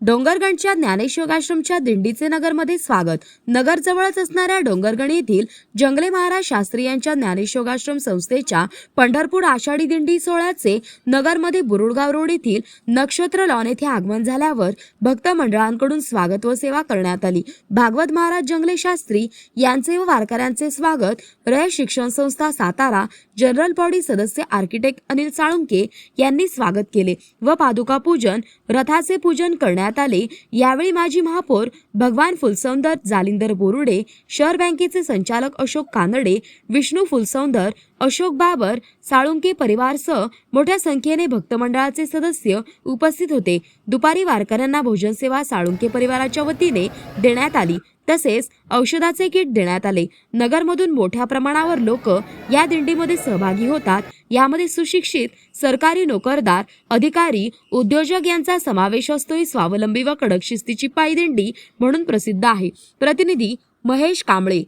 डोंगरगणच्या ज्ञानेश्वर दिंडीचे नगरमध्ये स्वागत. नगरजवळच असणाऱ्या डोंगरगण येथील जंगले महाराज शास्त्री यांच्या ज्ञानेश्वर संस्थेच्या पंढरपूर आषाढी दिंडी सोहळ्याचे नगरमध्ये बुरुडगाव रोड येथील नक्षत्र लॉन येथे आगमन झाल्यावर भक्त मंडळांकडून स्वागत व सेवा करण्यात आली. भागवत महाराज जंगले शास्त्री यांचे व वारकऱ्यांचे स्वागत रय शिक्षण संस्था सातारा जनरल बॉडी सदस्य आर्किटेक्ट अनिल साळुंके यांनी स्वागत केले व पादुका पूजन रथाचे पूजन करण्यात आले. यावेळी माजी महापौर भगवान फुलसौंदर जालिंदर बोरुडे शहर बँकेचे संचालक अशोक कानडे विष्णू फुलसौंदर अशोक बाबर साळुंके परिवारसह मोठ्या संख्येने भक्तमंडळाचे सदस्य उपस्थित होते. दुपारी वारकऱ्यांना भोजन सेवा साळुंके परिवाराच्या वतीने देण्यात आली. तसेच औषधाचे किट देण्यात आले. नगरमधून मोठ्या प्रमाणावर लोक या दिंडीमध्ये सहभागी होतात. यामध्ये सुशिक्षित सरकारी नोकरदार अधिकारी उद्योजक यांचा समावेश असतो ही स्वावलंबी व कडक शिस्तीची पायदिंडी म्हणून प्रसिद्ध आहे. प्रतिनिधी महेश कांबळे.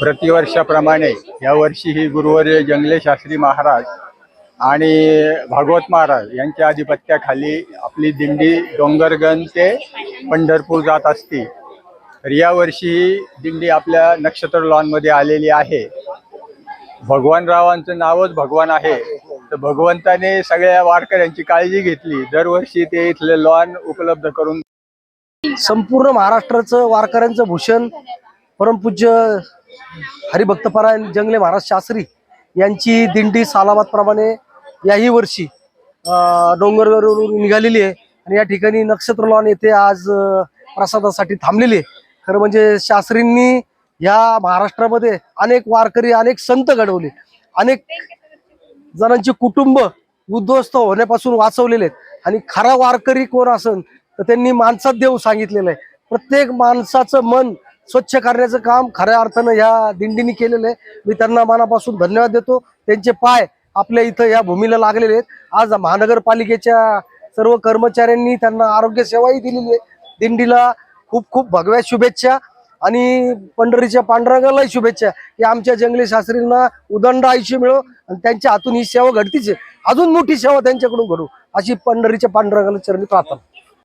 प्रतिवर्षाप्रमाणे यावर्षी ही गुरुवर्य जंगले शास्त्री महाराज आणि भागवत महाराज यांच्या आधिपत्याखाली आपली दिंडी डोंगरगण ते पंढरपूर जात असते. तर यावर्षी ही दिंडी आपल्या नक्षत्र लॉनमध्ये आलेली आहे. भगवानरावांचं नावच भगवान आहे. तर भगवंताने सगळ्या वारकऱ्यांची काळजी घेतली. दरवर्षी ते इथले लॉन उपलब्ध करून संपूर्ण महाराष्ट्राचं वारकऱ्यांचं भूषण परमपूज्य हरिभक्तपरायण जंगले महाराज शास्त्री यांची दिंडी सालाबाद प्रमाणे याही वर्षी डोंगरवरून निघालेली आहे. आणि या ठिकाणी नक्षत्र लॉन येथे आज प्रसादासाठी थांबलेली आहे. खरं म्हणजे शास्त्रींनी या महाराष्ट्रामध्ये अनेक वारकरी अनेक संत घडवले. अनेक जणांची कुटुंब उद्ध्वस्त होण्यापासून वाचवलेले आहेत. आणि खरा वारकरी कोण असन तर त्यांनी माणसात देव सांगितलेलं आहे. प्रत्येक माणसाचं मन स्वच्छ करण्याचं काम खऱ्या अर्थानं ह्या दिंडीने केलेलं आहे. मी त्यांना मनापासून धन्यवाद देतो. त्यांचे पाय आपल्या इथं या भूमीला लागलेले आहेत. आज महानगरपालिकेच्या सर्व कर्मचाऱ्यांनी त्यांना आरोग्य सेवाही दिलेली आहे. दिंडीला खूप खूप भगव्या शुभेच्छा. आणि पंढरीच्या पांडुरंगालाही शुभेच्छा. की आमच्या जंगली शास्त्रींना उदंड आयुष्य मिळो आणि त्यांच्या हातून ही सेवा घडतीच आहे. अजून मोठी सेवा त्यांच्याकडून घडू अशी पंढरीच्या पांडुरंगाला चरणी प्रार्थना.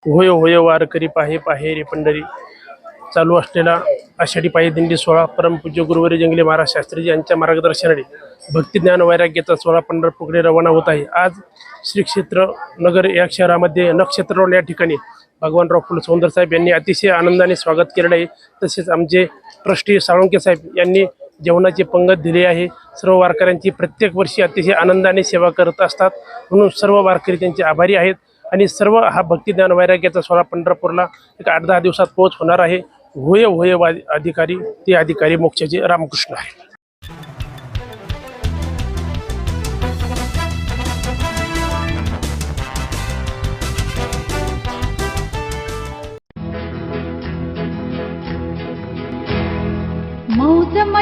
होय होय वारकरी पाहे पाहे रे पंढरी. चालू असलेला आषाढी पायी दिंडी सोहळा परमपूज्य गुरुवारी जंगली महाराज शास्त्रीजी यांच्या मार्गदर्शनाने भक्तिज्ञान वैराग्याचा सोहळा पंढरपूरकडे रवाना होत आहे. आज श्री क्षेत्र नगर या शहरामध्ये नक्षत्र या ठिकाणी भगवानराव फुल सुंदर साहेब यांनी अतिशय आनंदाने स्वागत केलेलं आहे. तसेच आमचे ट्रस्टी साळुंके साहेब यांनी जेवणाची पंगत दिली आहे. सर्व वारकऱ्यांची प्रत्येक वर्षी अतिशय आनंदाने सेवा करत असतात. म्हणून सर्व वारकरी त्यांचे आभारी आहेत. आणि सर्व हा भक्तिज्ञान वैराग्याचा सोहळा पंढरपूरला एक आठ दहा दिवसात पोहोच होणार आहे. होय होय अधिकारी ते अधिकारी मोक्षाचे रामकृष्ण आहे